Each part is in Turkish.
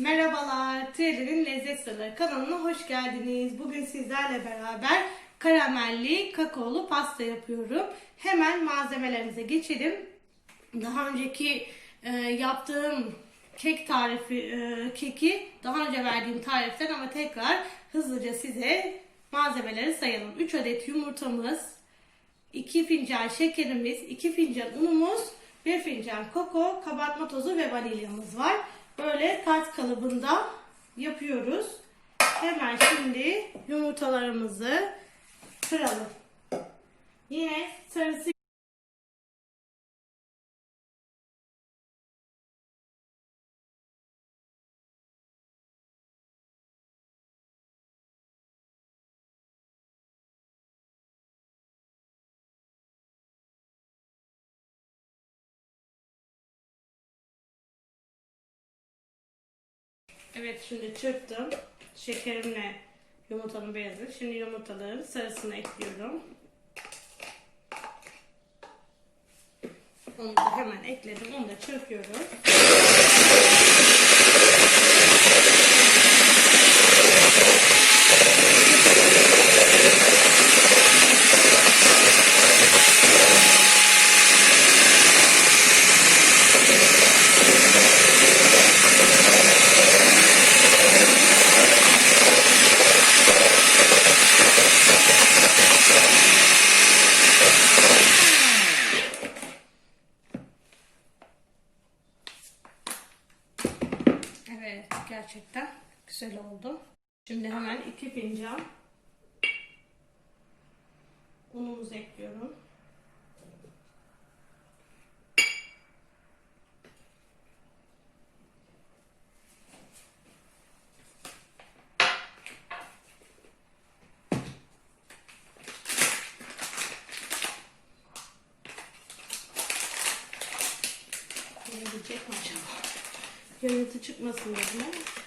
Merhabalar, Trelle'nin Lezzet Sırları kanalına hoş geldiniz. Bugün sizlerle beraber karamelli kakaolu pasta yapıyorum. Hemen malzemelerimize geçelim. Daha önceki e, yaptığım kek tarifi, e, keki daha önce verdiğim tariften ama tekrar hızlıca size malzemeleri sayalım. 3 adet yumurtamız, 2 fincan şekerimiz, 2 fincan unumuz, 1 fincan koko, kabartma tozu ve vanilyamız var. Böyle tart kalıbında yapıyoruz. Hemen şimdi yumurtalarımızı kıralım. Yine sarısı Evet şimdi çırptım. Şekerimle yumurtanın beyazını. Şimdi yumurtaların sarısını ekliyorum. Onu da hemen ekledim. Onu da çırpıyorum. Evet gerçekten güzel oldu. Şimdi hemen iki fincan unumuzu ekliyorum. Görüntü çıkmasın dedim ama.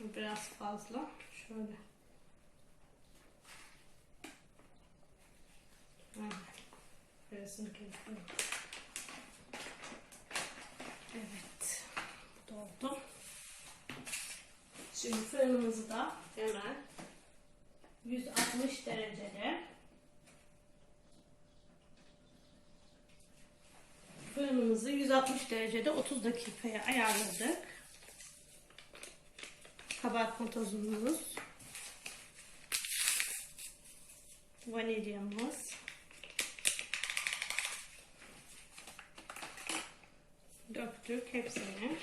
Bu biraz fazla. Şöyle. Aynen. Birazını kesiyorum. Evet. Bu da oldu. Şimdi fırınımızı da hemen 160 derecede fırınımızı 160 derecede 30 dakikaya ayarladık. Kabartma tozumuz, vanilyamız, döktük hepsini.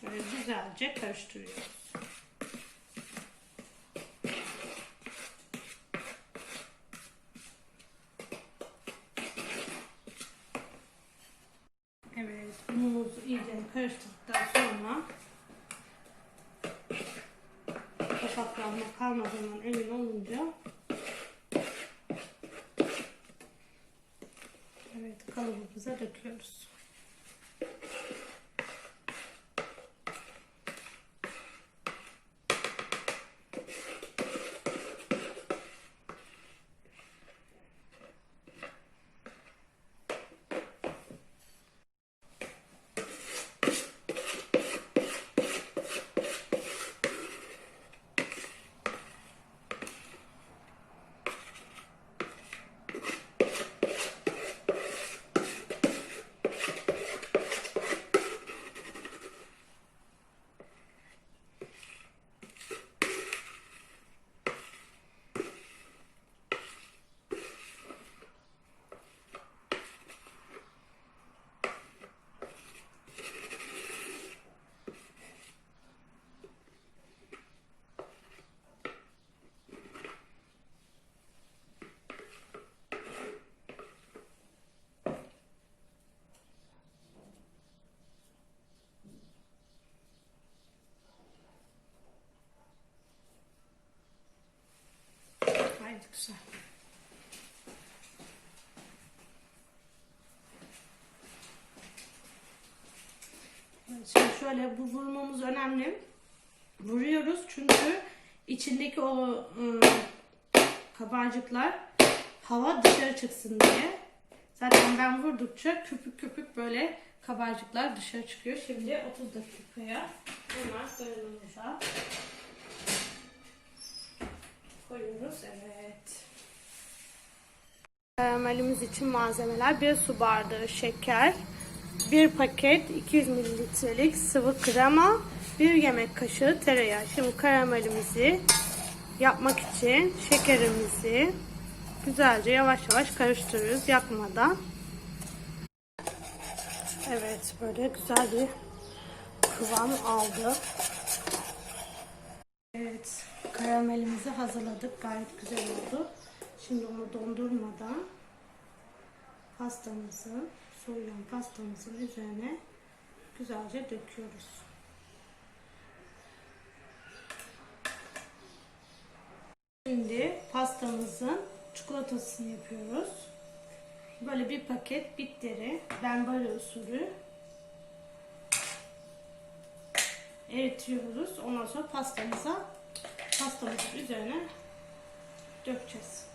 Şöyle güzelce karıştırıyoruz. Evet, unumuzu iyice karıştırdıktan sonra kapaklanma kalmadığından emin olunca Evet, kalıbımıza döküyoruz. Gayet güzel. Şimdi şöyle bu vurmamız önemli. Vuruyoruz çünkü içindeki o ıı, kabarcıklar hava dışarı çıksın diye. Zaten ben vurdukça köpük köpük böyle kabarcıklar dışarı çıkıyor. Şimdi 30 dakikaya bunlar fırınımıza koyuyoruz. Evet. Karamelimiz için malzemeler bir su bardağı şeker, bir paket 200 mililitrelik sıvı krema, bir yemek kaşığı tereyağı. Şimdi karamelimizi yapmak için şekerimizi güzelce yavaş yavaş karıştırıyoruz yakmadan. Evet böyle güzel bir kıvam aldı. Evet karamelimizi hazırladık gayet güzel oldu. Şimdi onu dondurmadan pastamızın soğuyan pastamızın üzerine güzelce döküyoruz. Şimdi pastamızın çikolatasını yapıyoruz. Böyle bir paket bitteri, ben böyle usulü eritiyoruz. Ondan sonra pastamıza pastamızın üzerine dökeceğiz.